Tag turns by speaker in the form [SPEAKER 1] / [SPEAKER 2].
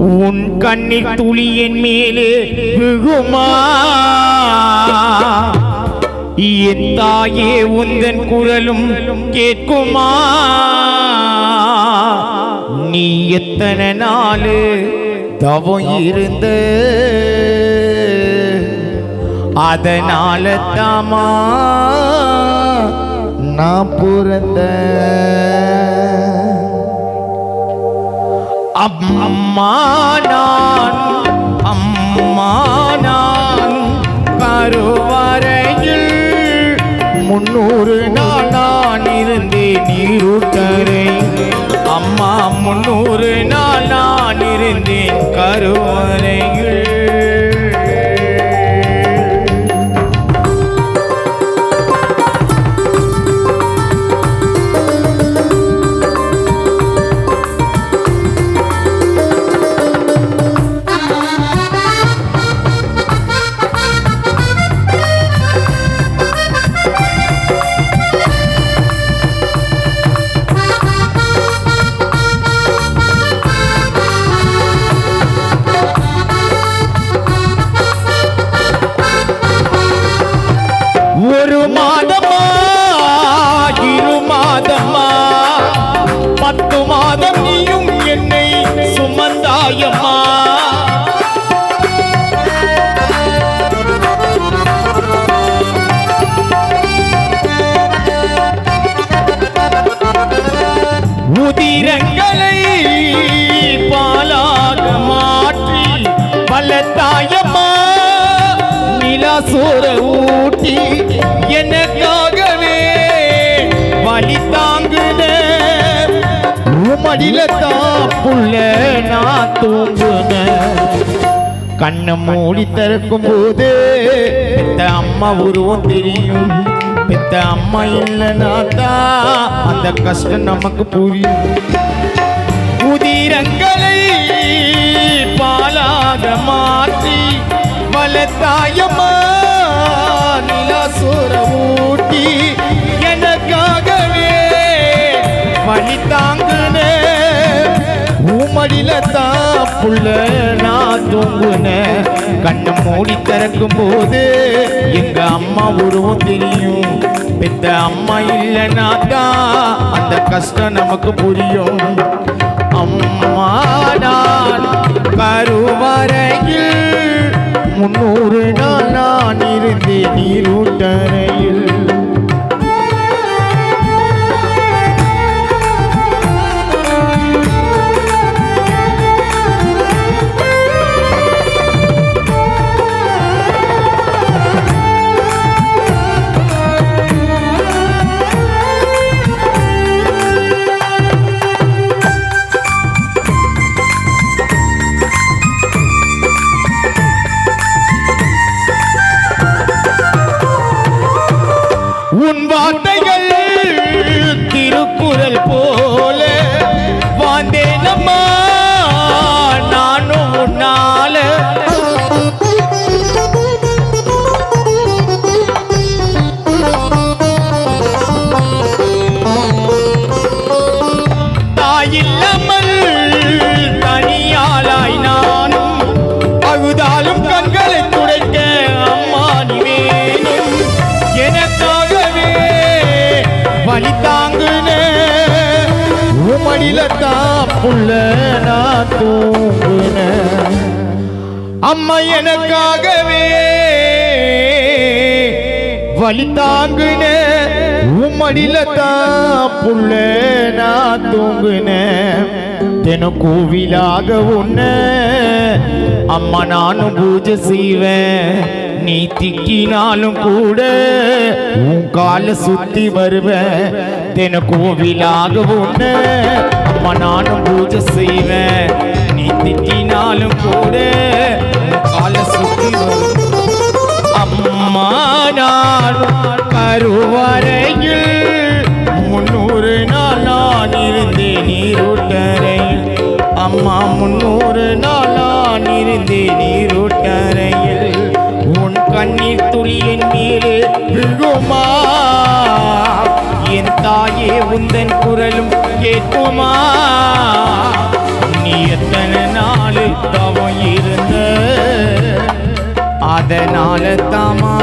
[SPEAKER 1] உன் துளி என் மேலே விகுமா என் தாயே உந்தன் குரலும் கேட்குமா? நீ எத்தனை நாள் தவம் இருந்த? அதனால தாமா நான் பிறந்த அம்மா நான் அம்மா நான் கருவறையில் முன்னூறு நாள் நான் இருந்தேன் நீரூட்டரை அம்மா முன்னூறு நாள் நான் இருந்தேன் கருவறையில். ஒரு மாதமா? இரு மாதமா? பத்து மாதம் நீயும் என்னை சுமந்தாயம்மா. உதிரங்களை பாலாக மாற்றி பலத்தாயம்மா சோர ஊட்டி எனக்காகவே வலி தாங்குன. மடியில தாப்புள்ள நான் தூங்குன. கண்ணை மூடி திறக்கும் போது பெத்த அம்மா உருவம் தெரியும். பெத்த அம்மா இல்லைனா தான். அந்த கஷ்டம் நமக்கு புரியும். உதிரங்களை பாலாக மாற்றி வளர்த்தாயம்மா நிலாசோர ஊட்டி எனக்காகவே பழி தாங்குன. ஊமடியில தான் புள்ள நான் தூங்குன. கண்ணை மூடி திறக்கும் போது எங்க அம்மா உருவம் தெரியும். பெத்த அம்மா இல்லைனா தான் அந்த கஷ்டம் நமக்கு புரியும். அம்மா நான் கருவறையில் முன்னூறு நாள் நான் இருந்தேன் நீரூட்டரையில் தாயில்லாமல் தனியாளாய் நானும் அழுதாலும் கண்களை துடைக்க அம்மா நீ எனக்காகவே வழி தாங்குன உமடியில நான் தூங்குன. அம்மா எனக்காகவே வழி உம்மடியில தான் புள்ள நான் தூங்குனேன் தினம் கோவிலாக உன்ன அம்மா நானும் பூஜை செய்வேன். நீ திக்கினாலும் கூட உன் கால சுத்தி வருவேன். தின கோவிலாக உன்ன அம்மா நானும் பூஜை செய்வேன். நீ திக்கினாலும் கூட உன் கால சுத்தி அம்மா முன்னூறு நாளான் நான் இருந்தேன் நீரூட்டறையில். உன் கண்ணீர் துளியின் என் மேலே விழுமா என் தாயே உந்தன் குரலும் கேட்குமா? நீ எத்தனை நாள் தவம் இருந்த? அதனால தாமா